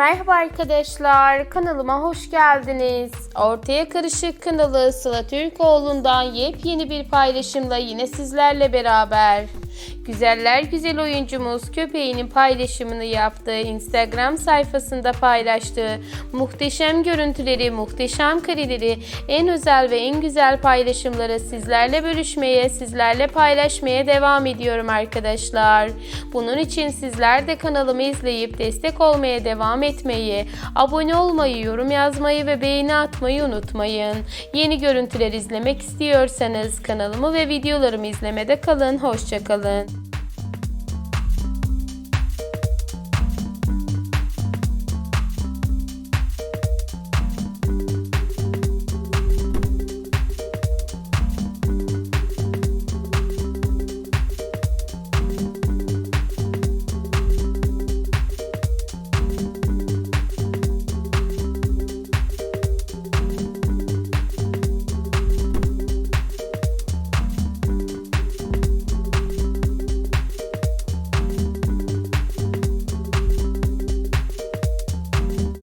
Merhaba arkadaşlar, kanalıma hoş geldiniz. Ortaya Karışık kanalı Sıla Türkoğlu'ndan yepyeni bir paylaşımla yine sizlerle beraber. Güzeller güzel oyuncumuz köpeğinin paylaşımını yaptığı Instagram sayfasında paylaştığı muhteşem görüntüleri, muhteşem kareleri, en özel ve en güzel paylaşımları sizlerle bölüşmeye, sizlerle paylaşmaya devam ediyorum arkadaşlar. Bunun için sizler de kanalımı izleyip destek olmaya devam etmeyi, abone olmayı, yorum yazmayı ve beğeni atmayı unutmayın. Yeni görüntüler izlemek istiyorsanız kanalımı ve videolarımı izlemede kalın. Hoşçakalın.